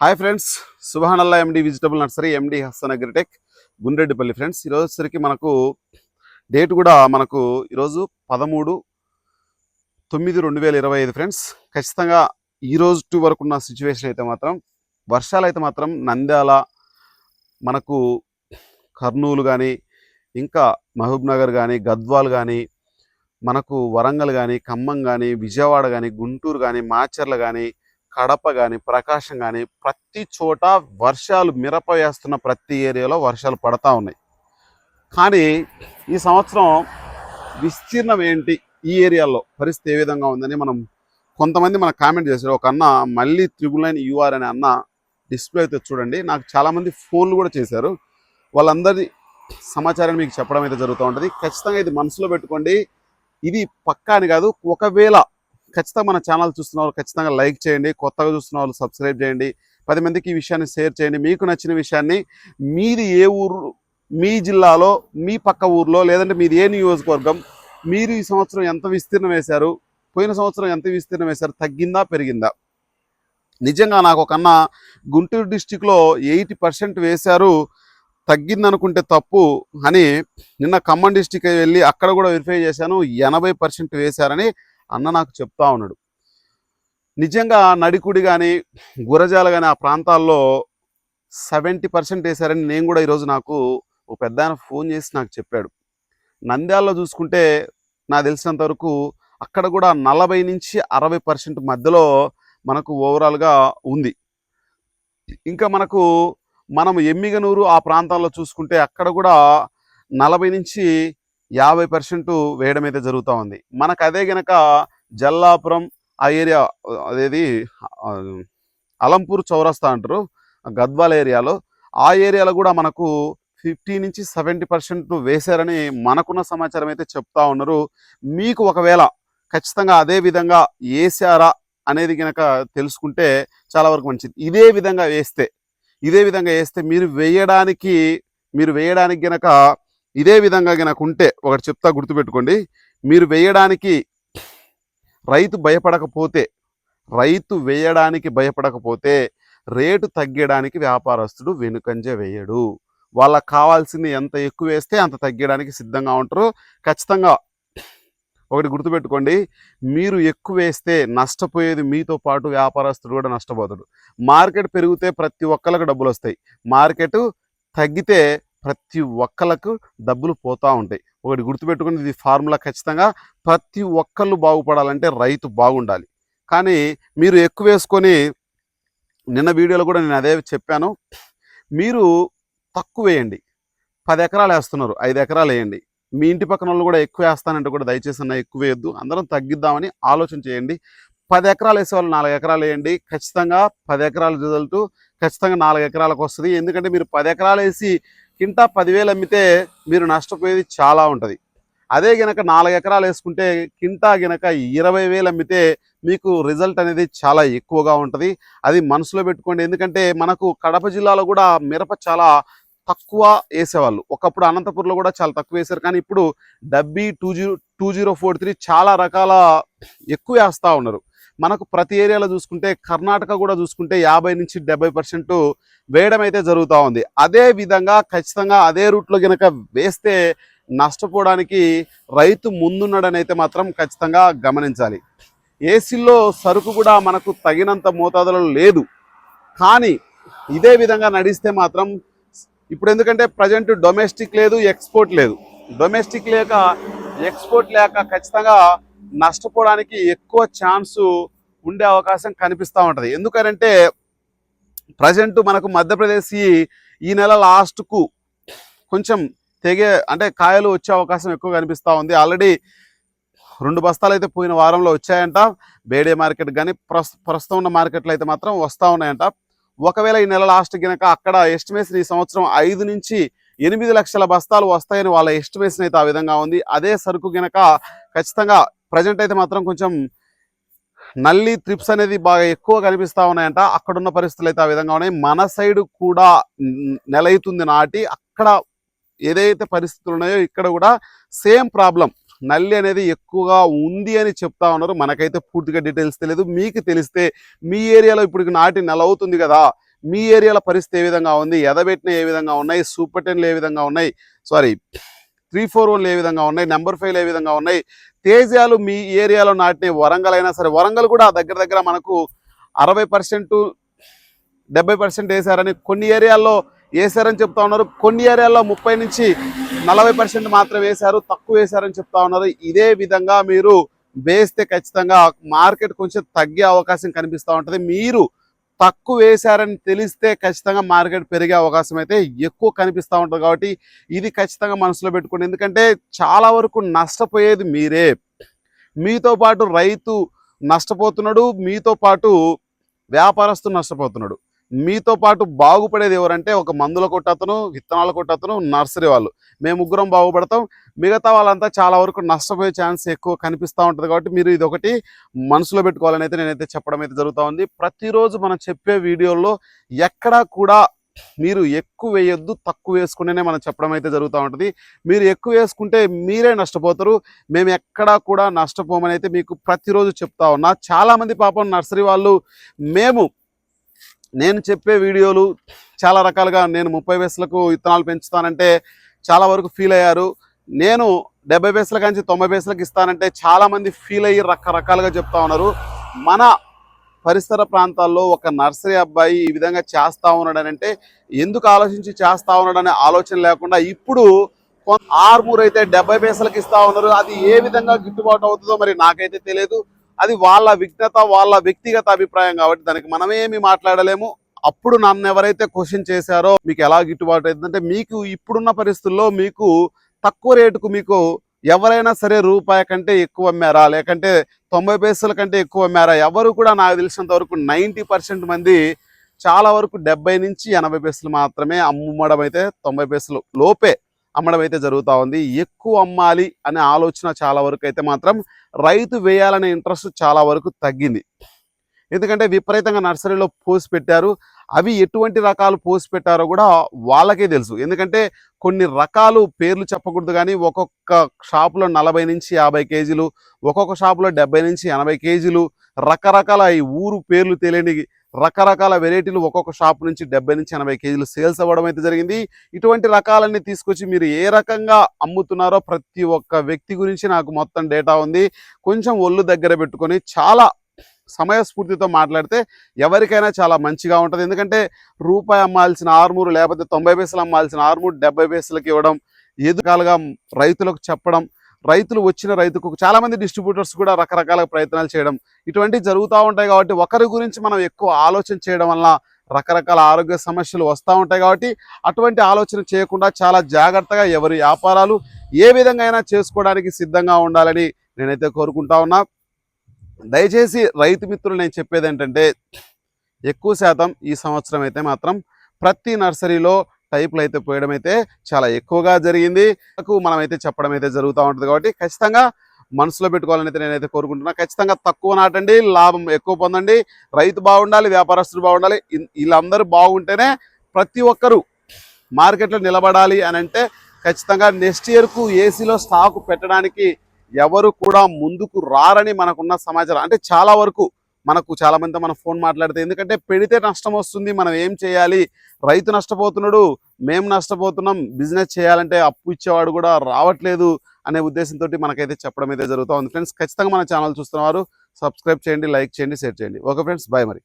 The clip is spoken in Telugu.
Hi friends సుభానల్లా MD vegetable nursery MD Hasan agritech Gundreddipalli friends. ఈరోజు సరికి మనకు డేట్ కూడా మనకు ఈరోజు పదమూడు తొమ్మిది రెండు వేల ఇరవై ఐదు ఫ్రెండ్స్. ఖచ్చితంగా ఈరోజు టూ వరకు ఉన్న సిచ్యువేషన్ అయితే మాత్రం వర్షాలు అయితే మాత్రం నంద్యాల మనకు కర్నూలు కానీ ఇంకా మహబూబ్ నగర్ కానీ గద్వాల్ కానీ మనకు వరంగల్ కానీ ఖమ్మం కానీ విజయవాడ కానీ గుంటూరు కానీ మాచర్ల కానీ కడప కానీ ప్రకాశం కానీ ప్రతి చోట వర్షాలు మిరప వేస్తున్న ప్రతి ఏరియాలో వర్షాలు పడతా ఉన్నాయి. కానీ ఈ సంవత్సరం విస్తీర్ణం ఏంటి? ఈ ఏరియాలో పరిస్థితి ఏ విధంగా ఉందని మనం కొంతమంది మన కామెంట్ చేశారు. ఒక అన్న మళ్ళీ త్రిబుల్ నైన్ యూఆర్ అనే అన్న డిస్ప్లే అయితే చూడండి. నాకు చాలామంది ఫోన్లు కూడా చేశారు. వాళ్ళందరి సమాచారాన్ని మీకు చెప్పడం అయితే జరుగుతూ ఉంటుంది. ఖచ్చితంగా ఇది మనసులో పెట్టుకోండి. ఇది పక్కా అని కాదు. ఒకవేళ ఖచ్చితంగా మన ఛానల్ చూస్తున్న వాళ్ళు ఖచ్చితంగా లైక్ చేయండి కొత్తగా చూస్తున్న వాళ్ళు సబ్స్క్రైబ్ చేయండి పది మందికి ఈ విషయాన్ని షేర్ చేయండి. మీకు నచ్చిన విషయాన్ని మీది ఏ ఊరు మీ జిల్లాలో మీ పక్క ఊర్లో లేదంటే మీది ఏ నియోజకవర్గం మీరు ఈ సంవత్సరం ఎంత విస్తీర్ణం వేశారు పోయిన సంవత్సరం ఎంత విస్తీర్ణం వేశారు తగ్గిందా పెరిగిందా? నిజంగా నాకు ఒక అన్న గుంటూరు డిస్టిక్లో ఎయిటీ పర్సెంట్ వేశారు తగ్గిందనుకుంటే తప్పు అని నిన్న ఖమ్మం డిస్టిక్ వెళ్ళి అక్కడ కూడా వెరిఫై చేశాను ఎనభై పర్సెంట్ వేశారని అన్న నాకు చెప్తా ఉన్నాడు. నిజంగా నడికుడి కానీ గురజాల కానీ ఆ ప్రాంతాల్లో సెవెంటీ పర్సెంట్ వేశారని నేను కూడా ఈరోజు నాకు ఒక పెద్ద ఆయన ఫోన్ చేసి నాకు చెప్పాడు. నంద్యాలలో చూసుకుంటే నాకు తెలిసినంత వరకు అక్కడ కూడా నలభై నుంచి అరవై పర్సెంట్ మధ్యలో మనకు ఓవరాల్గా ఉంది. ఇంకా మనకు మనం ఎమ్మిగనూరు ఆ ప్రాంతాల్లో చూసుకుంటే అక్కడ కూడా నలభై నుంచి యాభై పర్సెంట్ వేయడం అయితే జరుగుతూ ఉంది. మనకు అదే గనక జల్లాపురం ఆ ఏరియా అదేది అలంపూర్ చౌరస్తా అంటారు గద్వాల ఏరియాలో ఆ ఏరియాలో కూడా మనకు ఫిఫ్టీ నుంచి సెవెంటీ పర్సెంట్ వేశారని మనకున్న సమాచారం అయితే చెప్తా ఉన్నారు. మీకు ఒకవేళ ఖచ్చితంగా అదే విధంగా వేసారా అనేది కనుక తెలుసుకుంటే చాలా వరకు మంచిది. ఇదే విధంగా వేస్తే ఇదే విధంగా వేస్తే మీరు వేయడానికి మీరు వేయడానికి గనక ఇదే విధంగా నాకు ఉంటే ఒకటి చెప్తా గుర్తుపెట్టుకోండి. మీరు వేయడానికి రైతు భయపడకపోతే రైతు వేయడానికి భయపడకపోతే రేటు తగ్గడానికి వ్యాపారస్తుడు వెనుకంజ వేయడు. వాళ్ళకి కావాల్సింది ఎంత ఎక్కువ వేస్తే అంత తగ్గడానికి సిద్ధంగా ఉంటారు. ఖచ్చితంగా ఒకటి గుర్తుపెట్టుకోండి. మీరు ఎక్కువ వేస్తే నష్టపోయేది మీతో పాటు వ్యాపారస్తుడు కూడా నష్టపోతాడు. మార్కెట్ పెరిగితే ప్రతి ఒక్కరికి డబ్బులు వస్తాయి. మార్కెట్ తగ్గితే ప్రతి ఒక్కలకు డబ్బులు పోతూ ఉంటాయి. ఒకటి గుర్తుపెట్టుకుని ఇది ఫార్ములా ఖచ్చితంగా. ప్రతి ఒక్కళ్ళు బాగుపడాలంటే రైతు బాగుండాలి. కానీ మీరు ఎక్కువ వేసుకొని నిన్న వీడియోలో కూడా నేను అదే చెప్పాను. మీరు తక్కువ వేయండి. పది ఎకరాలు వేస్తున్నారు ఐదు ఎకరాలు వేయండి. మీ ఇంటి పక్కన వాళ్ళు కూడా ఎక్కువ వేస్తానంటే కూడా దయచేసి అన్న ఎక్కువ వేయద్దు. అందరం తగ్గిద్దామని ఆలోచన చేయండి. పది ఎకరాలు వేసే వాళ్ళు నాలుగు ఎకరాలు వేయండి. ఖచ్చితంగా పది ఎకరాల రిజల్ట్ ఖచ్చితంగా నాలుగు ఎకరాలకు వస్తుంది. ఎందుకంటే మీరు పది ఎకరాలు వేసి కింటా పదివేలు అమ్మితే మీరు నష్టపోయేది చాలా ఉంటుంది. అదే గనక నాలుగు ఎకరాలు వేసుకుంటే కింటా గనక ఇరవై వేలు అమ్మితే మీకు రిజల్ట్ అనేది చాలా ఎక్కువగా ఉంటుంది. అది మనసులో పెట్టుకోండి. ఎందుకంటే మనకు కడప జిల్లాలో కూడా మిరప చాలా తక్కువ వేసేవాళ్ళు. ఒకప్పుడు అనంతపురంలో కూడా చాలా తక్కువ వేశారు. కానీ ఇప్పుడు డబ్బీ two zero two zero four three చాలా రకాల ఎక్కువ వేస్తూ ఉన్నారు. మనకు ప్రతి ఏరియాలో చూసుకుంటే కర్ణాటక కూడా చూసుకుంటే యాభై నుంచి డెబ్బై పర్సెంట్ వేయడం అయితే జరుగుతూ ఉంది. అదే విధంగా ఖచ్చితంగా అదే రూట్లో కనుక వేస్తే నష్టపోవడానికి రైతు ముందున్నాడని అయితే మాత్రం ఖచ్చితంగా గమనించాలి. ఏసీల్లో సరుకు కూడా మనకు తగినంత మోతాదులో లేదు. కానీ ఇదే విధంగా నడిస్తే మాత్రం ఇప్పుడు ఎందుకంటే ప్రజెంట్ డొమెస్టిక్ లేదు ఎక్స్పోర్ట్ లేదు. డొమెస్టిక్ లేక ఎక్స్పోర్ట్ లేక ఖచ్చితంగా నష్టపోవడానికి ఎక్కువ ఛాన్సు ఉండే అవకాశం కనిపిస్తూ ఉంటుంది. ఎందుకంటే ప్రజెంట్ మనకు మధ్యప్రదేశ్ ఈ- నెల లాస్ట్కు కొంచెం తెగే అంటే కాయలు వచ్చే అవకాశం ఎక్కువ కనిపిస్తూ ఉంది. ఆల్రెడీ రెండు బస్తాలు అయితే పోయిన వారంలో వచ్చాయంట. బేడే మార్కెట్ కానీ ప్రస్తుతం ఉన్న మార్కెట్లు అయితే మాత్రం వస్తూ ఉన్నాయంట. ఒకవేళ ఈ నెల లాస్ట్ గినక అక్కడ ఎస్టిమేషన్ ఈ సంవత్సరం ఐదు నుంచి ఎనిమిది లక్షల బస్తాలు వస్తాయని వాళ్ళ ఎస్టిమేషన్ అయితే ఆ విధంగా ఉంది. అదే సరుకు గనక ఖచ్చితంగా ప్రజెంట్ అయితే మాత్రం కొంచెం నల్లి త్రిప్స్ అనేది బాగా ఎక్కువ కనిపిస్తూ ఉన్నాయంట. అక్కడున్న పరిస్థితులు అయితే ఆ విధంగా ఉన్నాయి. మన సైడ్ కూడా న్- నెల అవుతుంది నాటి. అక్కడ ఏదైతే పరిస్థితులు ఉన్నాయో ఇక్కడ కూడా సేమ్ ప్రాబ్లం నల్లి అనేది ఎక్కువగా ఉంది అని చెప్తా ఉన్నారు. మనకైతే పూర్తిగా డీటెయిల్స్ తెలియదు మీకు తెలిస్తే మీ ఏరియాలో ఇప్పుడు నాటి నెల అవుతుంది కదా. మీ ఏరియాల పరిస్థితి ఏ విధంగా ఉంది? ఎదబెట్టిన ఏ విధంగా ఉన్నాయి? సూపర్ టెన్లు ఏ విధంగా ఉన్నాయి? సారీ త్రీ ఫోర్ వన్లు ఏ విధంగా ఉన్నాయి? నెంబర్ ఫైవ్లు ఏ విధంగా ఉన్నాయి? తేజాలు మీ ఏరియాలో నాటిన వరంగల్ అయినా సరే వరంగల్ కూడా దగ్గర దగ్గర మనకు అరవై పర్సెంట్ డెబ్బై పర్సెంట్ వేశారని కొన్ని ఏరియాల్లో వేశారని చెప్తా ఉన్నారు. కొన్ని ఏరియాల్లో ముప్పై నుంచి నలభై పర్సెంట్ మాత్రం వేశారు తక్కువ వేశారని చెప్తా ఉన్నారు. ఇదే విధంగా మీరు వేస్తే ఖచ్చితంగా మార్కెట్ కొంచెం తగ్గే అవకాశం కనిపిస్తూ ఉంటుంది. మీరు తక్కువ వేశారని తెలిస్తే ఖచ్చితంగా మార్కెట్ పెరిగే అవకాశం అయితే ఎక్కువ కనిపిస్తూ ఉంటుంది కాబట్టి ఇది ఖచ్చితంగా మనసులో పెట్టుకోండి. ఎందుకంటే చాలా వరకు నష్టపోయేది మీరే. మీతో పాటు రైతు నష్టపోతున్నాడు మీతో పాటు వ్యాపారస్తు నష్టపోతున్నాడు. మీతో పాటు బాగుపడేది ఎవరంటే ఒక మందుల కొట్టతను విత్తనాల కొట్టతను నర్సరీ వాళ్ళు. మేము ముగ్గురం బాగుపడతాం. మిగతా వాళ్ళంతా చాలా వరకు నష్టపోయే ఛాన్స్ ఎక్కువ కనిపిస్తూ ఉంటుంది కాబట్టి మీరు ఇది ఒకటి మనసులో పెట్టుకోవాలని అయితే నేనైతే చెప్పడం అయితే జరుగుతూ ఉంది. ప్రతిరోజు మనం చెప్పే వీడియోల్లో ఎక్కడా కూడా మీరు ఎక్కువ వేయొద్దు తక్కువ వేసుకుంటేనే మనం చెప్పడం అయితే జరుగుతూ ఉంటుంది. మీరు ఎక్కువ వేసుకుంటే మీరే నష్టపోతారు. మేము ఎక్కడా కూడా నష్టపోమని అయితే మీకు ప్రతిరోజు చెప్తా ఉన్నా. చాలామంది పాపం నర్సరీ వాళ్ళు మేము నేను చెప్పే వీడియోలు చాలా రకాలుగా నేను ముప్పై వేసులకు విత్తనాలు పెంచుతానంటే చాలా వరకు ఫీల్ అయ్యారు. నేను డెబ్బై వేసుల నుంచి తొంభై వేసులకు ఇస్తానంటే చాలామంది ఫీల్ అయ్యి రకరకాలుగా చెప్తా ఉన్నారు. మన పరిసర ప్రాంతాల్లో ఒక నర్సరీ అబ్బాయి ఈ విధంగా చేస్తూ ఉన్నాడనంటే ఎందుకు ఆలోచించి చేస్తూ ఉన్నాడనే ఆలోచన లేకుండా ఇప్పుడు కొన్- ఆర్మూర్ అయితే డెబ్బై పైసలకి ఇస్తా ఉన్నారు. అది ఏ విధంగా గిట్టుబాటు అవుతుందో మరి నాకైతే తెలియదు. అది వాళ్ళ విఘ్నత వాళ్ళ వ్యక్తిగత అభిప్రాయం కాబట్టి దానికి మనమేమి మాట్లాడలేము. అప్పుడు నన్ను ఎవరైతే క్వశ్చన్ చేశారో మీకు ఎలా గిట్టుబాటు అవుతుందంటే మీకు ఇప్పుడున్న పరిస్థితుల్లో మీకు తక్కువ రేటుకు మీకు ఎవరైనా సరే రూపాయి కంటే ఎక్కువ అమ్మారా? లేకంటే తొంభై పైసల కంటే ఎక్కువ అమ్మారా? ఎవరు కూడా నాకు తెలిసినంత వరకు నైంటీ పర్సెంట్ మంది చాలా వరకు డెబ్బై నుంచి ఎనభై పైసలు మాత్రమే అమ్మడం అయితే తొంభై పైసలు లోపే. అమ్మడం అయితే జరుగుతూ ఉంది. ఎక్కువ అమ్మాలి అనే ఆలోచన చాలా వరకు అయితే మాత్రం రైతు వేయాలనే ఇంట్రెస్ట్ చాలా వరకు తగ్గింది. ఎందుకంటే విపరీతంగా నర్సరీలో పోసి పెట్టారు. అవి ఎటువంటి రకాలు పోసి పెట్టారో కూడా వాళ్ళకే తెలుసు. ఎందుకంటే కొన్ని రకాలు పేర్లు చెప్పకూడదు కానీ ఒక్కొక్క షాపులో నలభై నుంచి యాభై కేజీలు ఒక్కొక్క షాపులో డెబ్బై నుంచి ఎనభై కేజీలు రకరకాల ఈ ఊరు పేర్లు తెలియని రకరకాల వెరైటీలు ఒక్కొక్క షాప్ నుంచి డెబ్బై నుంచి ఎనభై కేజీలు సేల్స్ అవ్వడం అయితే జరిగింది. ఇటువంటి రకాలన్నీ తీసుకొచ్చి మీరు ఏ రకంగా అమ్ముతున్నారో ప్రతి ఒక్క వ్యక్తి గురించి నాకు మొత్తం డేటా ఉంది. కొంచెం ఒళ్ళు దగ్గర పెట్టుకొని చాలా సమయస్ఫూర్తితో మాట్లాడితే ఎవరికైనా చాలా మంచిగా ఉంటుంది. ఎందుకంటే రూపాయి అమ్మాల్సిన ఆరుమూరు లేకపోతే తొంభై పైసలు అమ్మాల్సిన ఆరుమూరు డెబ్బై పైసలకి ఇవ్వడం ఎదుకాలుగా రైతులకు చెప్పడం రైతులు వచ్చిన రైతుకు చాలామంది డిస్ట్రిబ్యూటర్స్ కూడా రకరకాల ప్రయత్నాలు చేయడం ఇటువంటివి జరుగుతూ ఉంటాయి కాబట్టి ఒకరి గురించి మనం ఎక్కువ ఆలోచన చేయడం వల్ల రకరకాల ఆరోగ్య సమస్యలు వస్తూ ఉంటాయి కాబట్టి అటువంటి ఆలోచన చేయకుండా చాలా జాగ్రత్తగా ఎవరి వ్యాపారాలు ఏ విధంగా అయినా చేసుకోవడానికి సిద్ధంగా ఉండాలని నేనైతే కోరుకుంటా ఉన్నా. దయచేసి రైతు మిత్రులు నేను చెప్పేది ఏంటంటే ఎక్కువ శాతం ఈ సంవత్సరం అయితే మాత్రం ప్రతి నర్సరీలో టైపులు అయితే పోయడం అయితే చాలా ఎక్కువగా జరిగింది. నాకు మనం అయితే చెప్పడం అయితే జరుగుతూ ఉంటుంది కాబట్టి ఖచ్చితంగా మనసులో పెట్టుకోవాలని అయితే నేనైతే కోరుకుంటున్నా. ఖచ్చితంగా తక్కువ నాటండి లాభం ఎక్కువ పొందండి. రైతు బాగుండాలి వ్యాపారస్తులు బాగుండాలి. వీళ్ళందరూ బాగుంటేనే ప్రతి ఒక్కరూ మార్కెట్లో నిలబడాలి అని అంటే ఖచ్చితంగా నెక్స్ట్ ఇయర్కు ఏసీలో స్టాక్ పెట్టడానికి ఎవరు కూడా ముందుకు రారని మనకున్న సమాచారం. అంటే చాలా వరకు మనకు చాలా మంది మనం ఫోన్ మాట్లాడితే ఎందుకంటే పెడితే నష్టం వస్తుంది మనం ఏం చేయాలి? రైతు నష్టపోతున్నాడు మేము నష్టపోతున్నాం బిజినెస్ చేయాలంటే అప్పు ఇచ్చేవాడు కూడా రావట్లేదు అనే ఉద్దేశంతో మనకైతే చెప్పడం అయితే జరుగుతూ ఉంది. ఫ్రెండ్స్ ఖచ్చితంగా మన ఛానల్ చూస్తున్నవారు సబ్స్క్రైబ్ చేయండి లైక్ చేయండి షేర్ చేయండి. ఓకే ఫ్రెండ్స్ బాయ్ మరి.